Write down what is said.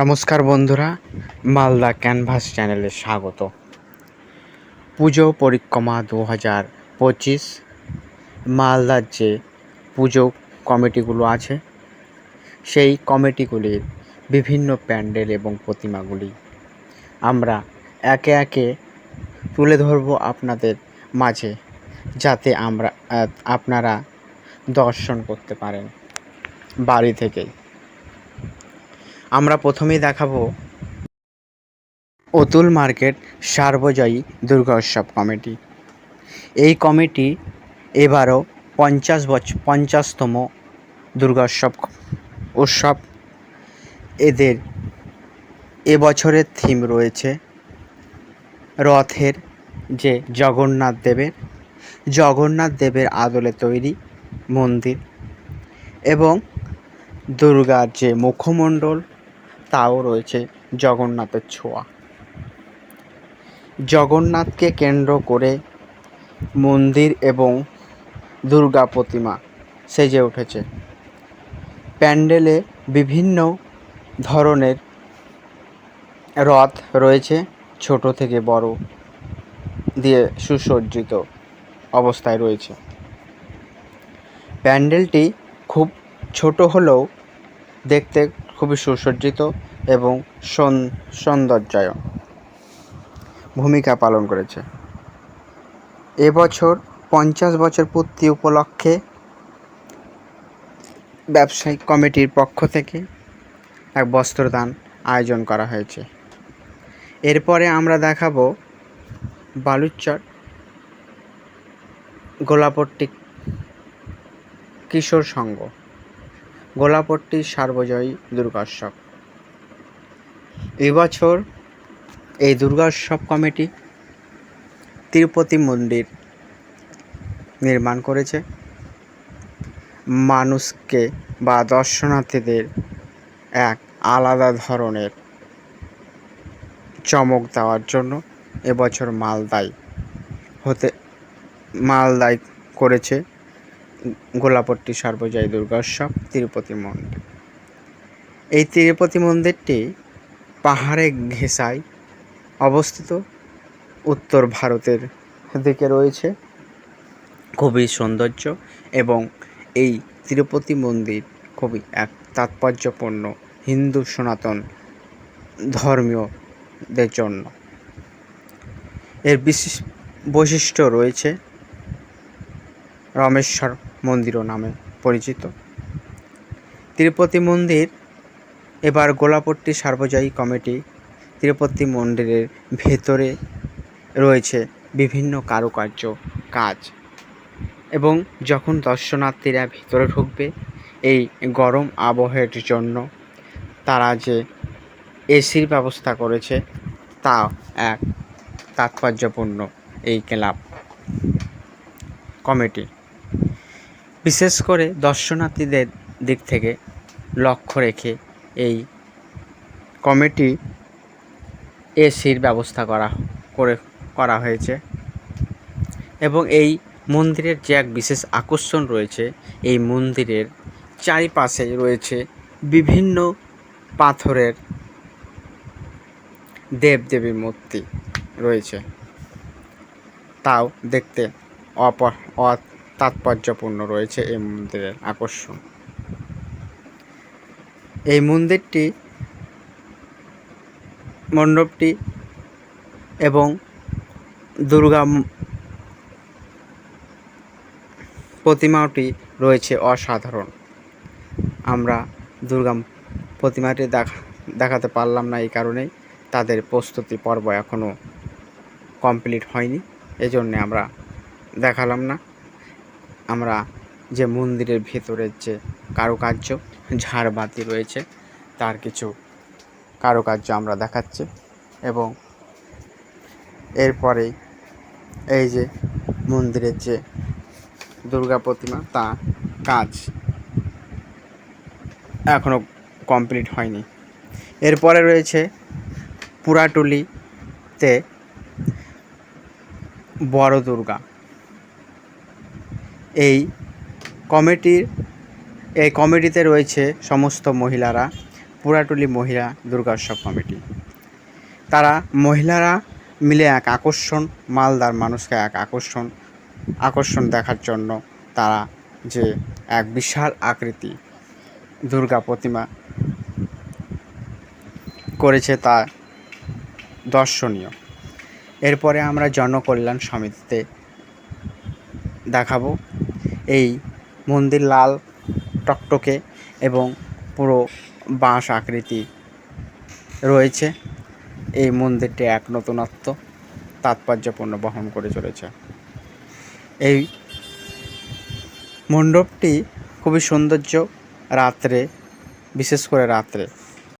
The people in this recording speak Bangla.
নমস্কার বন্ধুরা, মালদা ক্যানভাস চ্যানেলে স্বাগত। পুজো পরিক্রমা দু হাজার পঁচিশ, মালদার যে পুজো কমিটিগুলো আছে, সেই কমিটিগুলির বিভিন্ন প্যান্ডেল এবং প্রতিমাগুলি আমরা একে একে তুলে ধরব আপনাদের মাঝে, যাতে আমরা আপনারা দর্শন করতে পারেন বাড়ি থেকেই। আমরা প্রথমেই দেখাবো অতুল মার্কেট সার্বজয়ী দুর্গা উৎসব কমিটি। এই কমিটি এবারও পঞ্চাশ বছর পঞ্চাশতম দুর্গা উৎসব উৎসব। এদের এবছরের থিম রয়েছে রথের যে জগন্নাথ দেবের জগন্নাথ দেবের আদলে তৈরি মন্দির এবং দুর্গার যে মুখমণ্ডল তাও রয়েছে জগন্নাথের ছোঁয়া। জগন্নাথকে কেন্দ্র করে মন্দির এবং দুর্গা প্রতিমা সেজে উঠেছে। প্যান্ডেলে বিভিন্ন ধরনের রথ রয়েছে, ছোট থেকে বড় দিয়ে সুসজ্জিত অবস্থায় রয়েছে। প্যান্ডেলটি খুব ছোট হলেও দেখতে খুবই সুসজ্জিত এবং সৌন- সৌন্দর্যায়ন ভূমিকা পালন করেছে। এবছর পঞ্চাশ বছর পূর্তি উপলক্ষে ব্যবসায়িক কমিটির পক্ষ থেকে এক বস্ত্রদান আয়োজন করা হয়েছে। এরপরে আমরা দেখাবো বালুচর গোলাপট্টি কিশোর সংঘ। গোলাপট্টি সার্বজয়ী দুর্গোৎসব। এবছর এই দুর্গোৎসব কমিটি তিরুপতি মন্দির নির্মাণ করেছে। মানুষকে বা দর্শনার্থীদের এক আলাদা ধরনের চমক দেওয়ার জন্য এবছর মালদায় হতে মালদায় করেছে গোলাপট্টি, সার্বজয়ী দুর্গোৎসব তিরুপতি মন্দির। এই তিরুপতি মন্দিরটি পাহাড়ে ঘেঁষায় অবস্থিত। উত্তর ভারতের দিকে রয়েছে। খুবই সৌন্দর্য এবং এই তিরুপতি মন্দির খুবই এক তাৎপর্যপূর্ণ হিন্দু সনাতন ধর্মীয়দের জন্য। এর বিশেষ বৈশিষ্ট্য রয়েছে রমেশ্বর মন্দিরও নামে পরিচিত। তিরুপতি মন্দির, এবার গোলাপট্টি সার্বজয়ী কমিটি, তিরুপতি মন্দিরের ভেতরে রয়েছে বিভিন্ন কারুকার্য কাজ এবং যখন দর্শনার্থীরা ভিতরে ঢুকবে, এই গরম আবহের জন্য তারা যে এসির ব্যবস্থা করেছে, তা এক তাৎপর্যপূর্ণ এই ক্লাব কমিটি। বিশেষ করে দর্শনার্থীদের দিক থেকে লক্ষ্য রেখে এই কমিটি এসির ব্যবস্থা করা, করে করা হয়েছে। এবং এই মন্দিরের যে এক বিশেষ আকর্ষণ রয়েছে, এই মন্দিরের চারিপাশে রয়েছে বিভিন্ন পাথরের দেবদেবীর মূর্তি রয়েছে। তাও দেখতে অপ, অ- তাৎপর্যপূর্ণ রয়েছে এই মন্দিরের আকর্ষণ। এই মন্দিরটি মণ্ডপটি এবং দুর্গা প্রতিমাটি রয়েছে অসাধারণ। আমরা দুর্গা প্রতিমাটি দেখা, দেখাতে পারলাম না এই কারণেই তাদের প্রস্তুতি পর্ব এখনও কমপ্লিট হয়নি, এজন্যে আমরা দেখালাম না। আমরা যে মন্দিরের ভেতরের যে কারুকার্য, ঝাড়বাতি রয়েছে, তার কিছু কারুকার্য আমরা দেখাচ্ছি এবং এরপরেই এই যে মন্দিরের যে দুর্গা প্রতিমা তা কাজ এখনও কমপ্লিট হয়নি। এরপরে রয়েছে পুরাটুলিতে বড় দুর্গা। এই কমিটির, এই কমিটিতে রয়েছে সমস্ত মহিলারা, পুরাটুলি মহিলা দুর্গোৎসব কমিটি। তারা মহিলারা মিলে এক আকর্ষণ, মালদার মানুষকে এক আকর্ষণ আকর্ষণ দেখার জন্য তারা যে এক বিশাল আকৃতি দুর্গা প্রতিমা করেছে তা দর্শনীয়। এরপরে আমরা জনকল্যাণ সমিতিতে দেখাবো। এই মন্দির লাল, টকটকে এবং পুরো বাঁশ আকৃতি রয়েছে। এই মন্দিরটি এক নতুনত্ব, তাৎপর্যপূর্ণ, বহন করে চলেছে। এই মণ্ডপটি খুবই সৌন্দর্য রাত্রে, বিশেষ করে রাত্রে।